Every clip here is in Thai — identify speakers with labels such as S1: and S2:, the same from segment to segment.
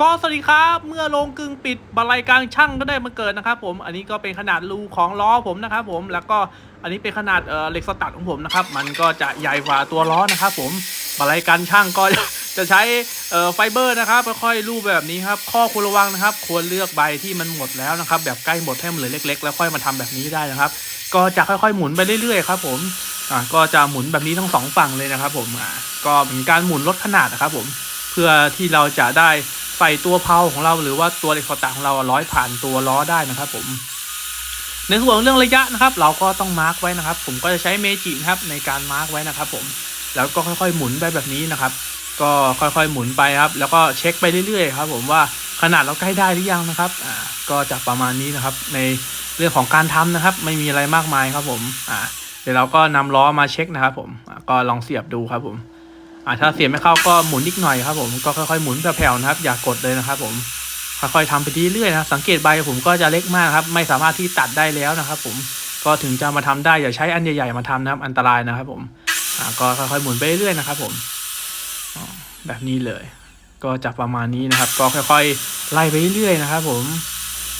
S1: ก็สวัสดีครับเมื่อโรงกึ่งปิดบรรลัยกลางช่างก็ได้มาเกิดนะครับ ผมอันนี้ก็เป็นขนาดรูของล้อผมนะครับ ผมแล้วก็อันนี้เป็นขนาดเอ่อเหล็กสตัดของผมนะครับ มันก็จะใหญ่กว่าตัวล้อนะครับ ผมบรรลัยกลางช่างก็จะใช้เอ่อไฟเบอร์นะครับค่อยๆรูปแบบนี้ครับ ข้อควรระวังนะครับ ควรเลือกใบที่มันหมดแล้วนะครับ แบบใกล้หมดให้มันเหลือเล็ก ๆ แล้วค่อยมาทำแบบนี้ได้นะครับ ก็จะค่อยๆหมุนไปเรื่อยๆครับ ผมอ่าก็จะหมุนแบบนี้ทั้งสองฝั่งเลยนะครับ ผมอ่าก็เป็นการหมุนลดขนาดนะครับ ผมเพื่อที่เราจะได้ ใส่ตัวเพลาของเราหรือว่าตัวเหล็กสตาของเราร้อยผ่านตัวล้อได้นะครับ ผมในส่วนของเรื่องระยะนะครับ เราก็ต้องมาร์กไว้นะครับ ผมก็จะใช้เมจินะครับในการมาร์กไว้นะครับ ผมแล้วก็ค่อยๆหมุนไปแบบนี้นะครับ ก็ค่อยๆหมุนไปครับ แล้วก็เช็คไปเรื่อยๆครับ ผมว่าขนาดเราใกล้ได้หรือยังนะครับอ่าก็จะประมาณนี้นะครับ ในเรื่องของการทำนะครับ ไม่มีอะไรมากมายครับผมอ่าเดี๋ยวเราก็นำล้อมาเช็คนะครับ ผมก็ลองเสียบดูครับผม อ่าถ้าเสียบไม่เข้าก็หมุนนิดหน่อยครับผมก็ค่อยๆหมุนแผ่วๆนะครับ อย่ากกดเลยนะครับ ผมค่อยๆทำไปเรื่อยๆนะสังเกตใบผมก็จะเล็กมากครับ ไม่สามารถที่ตัดได้แล้วนะครับ ผมก็ถึงจะมาทำได้อย่าใช้อันใหญ่ๆมาทำนะครับ อันตรายนะครับ ผมอ่าก็ค่อยๆหมุนไปเรื่อยๆนะครับ ผมแบบนี้เลย ก็จะประมาณนี้นะครับ ก็ค่อยๆไล่ไปเรื่อยๆนะครับ ผม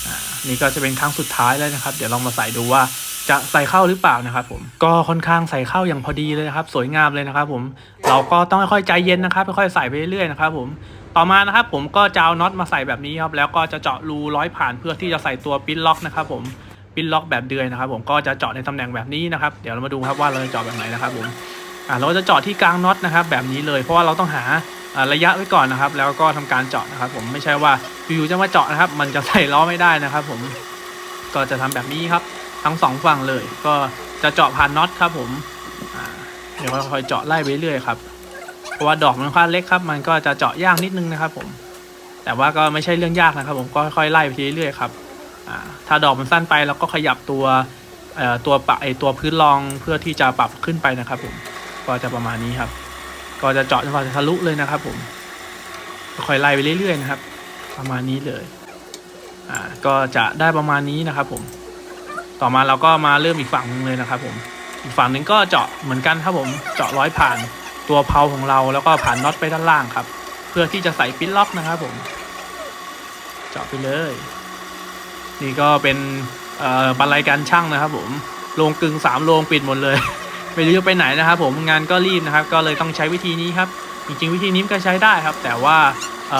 S1: อ่านี่ก็จะเป็นครั้งสุดท้ายแล้วนะครับ เดี๋ยวลองมาใส่ดูว่าจะใส่เข้าหรือเปล่านะครับ ผมก็ค่อนข้างใส่เข้าอย่างพอดีเลยครับ สวยงามเลยนะครับ ผม เราก็ต้องค่อยๆใจเย็นนะครับค่อยๆใส่ไปเรื่อยๆนะครับผมต่อมานะครับผมก็จะเอาน็อตมาใส่แบบนี้ครับแล้วก็จะเจาะรูร้อยผ่านเพื่อที่จะใส่ตัวปิ้นล็อกนะครับผมปิ้นล็อกแบบเดือยนะครับ ผมก็จะเจาะในตำแหน่งแบบนี้นะครับเดี๋ยวเรามาดูครับว่าเราจะเจาะแบบไหนนะครับผมอ่าเราจะเจาะที่กลางน็อตนะครับ แบบนี้เลยเพราะว่าเราต้องหาระยะไว้ก่อนนะครับ แล้วก็ทำการเจาะนะครับ ผมไม่ใช่ว่าอยู่ๆจะมาเจาะนะครับ มันจะใส่ล้อไม่ได้นะครับ ผมก็จะทำแบบนี้ครับ ทั้งสองฝั่งเลย ก็จะเจาะผ่านน็อตครับ ผมอ่า ดี๋ยวค่อยๆเจาะไล่ไปเรื่อยครับ เพราะว่าดอกมันค่อนเล็กครับ มันก็จะเจาะยากนิดนึงนะครับ ผม แต่ว่าก็ไม่ใช่เรื่องยากนะครับ ผมก็ค่อยๆไล่ไปเรื่อยๆครับถ้าดอกมันสั้นไปเราก็ขยับตัวตัวปะไอตัวพื้นรองเพื่อที่จะปรับขึ้นไปนะครับ ผมก็จะประมาณนี้ครับ ก็จะเจาะจนกว่าจะทะลุเลยนะครับ ผมค่อยไล่ไปเรื่อยๆนะครับ ประมาณนี้เลยอ่าก็จะได้ประมาณนี้นะครับ ผม ต่อมาเราก็มาเริ่มอีกฝั่งนึงเลยนะครับ ผม อีกฝั่งหนึ่งก็เจาะเหมือนกันครับผมเจาะร้อยผ่านตัวเพลาของเราแล้วก็ผ่านน็อตไปด้านล่างครับ เพื่อที่จะใส่ปิ้นล็อกนะครับผม เจาะไปเลย นี่ก็เป็นบรรลัยการช่างนะครับ ผมโรงกึ่งสามโรงปิดหมดเลย ไม่รู้จะไปไหนนะครับ ผมงานก็รีบนะครับ ก็เลยต้องใช้วิธีนี้ครับ จริง ๆ วิธีนี้ก็ใช้ได้ครับ แต่ว่า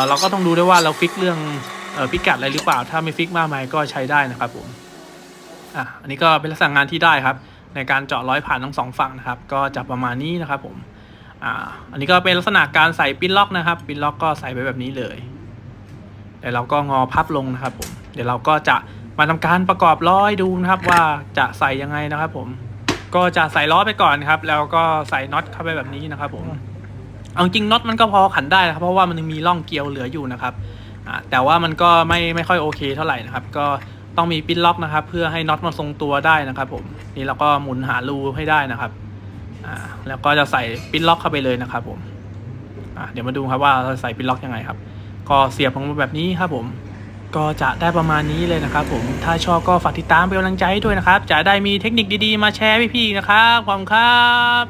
S1: เราก็ต้องดูด้วยว่าเราฟิกเรื่องออพิกัดอะไรหรือเปล่า ถ้าไม่ฟิกมากมายก็ใช้ได้นะครับผมอะอันนี้ก็เป็นลักษณะงานที่ได้ครับ ในการเจาะร้อยผ่านทั้งสองฝั่งนะครับ ก็จะประมาณนี้นะครับผมอ่าอันนี้ก็เป็นลักษณะการใส่ปิ้นล็อกนะครับปิ้นล็อกก็ใส่ไปแบบนี้เลยเดี๋ยวเราก็งอพับลงนะครับผมเดี๋ยวเราก็จะมาทำการประกอบล้อให้ดูนะครับว่าจะใส่ยังไงนะครับ ผม ก็จะใส่ล้อไปก่อนครับ แล้วก็ใส่น็อตเข้าไปแบบนี้นะครับ ผมเอาจริงน็อตมันก็พอขันได้นะครับ เพราะว่ามันยังมีร่องเกลียวเหลืออยู่นะครับแต่ว่ามันก็ไม่ไม่ค่อยโอเคเท่าไหร่นะครับ ก็ ต้องมีปิ้นล็อกนะครับ เพื่อให้น็อตมันทรงตัวได้นะครับ ผมนี่เราก็หมุนหารูให้ได้นะครับอ่าแล้วก็จะใส่ปิ้นล็อกเข้าไปเลยนะครับ ผมอ่าเดี๋ยวมาดูครับว่าเราใส่ปิ้นล็อกยังไงครับ ก็เสียบลงมาแบบนี้ครับ ผมก็จะได้ประมาณนี้เลยนะครับ ผมถ้าชอบก็ฝากติดตามเป็นกำลังใจให้ด้วยนะครับ จะได้มีเทคนิคดีๆ มาแชร์พี่ๆนะครับขอบคุณครับ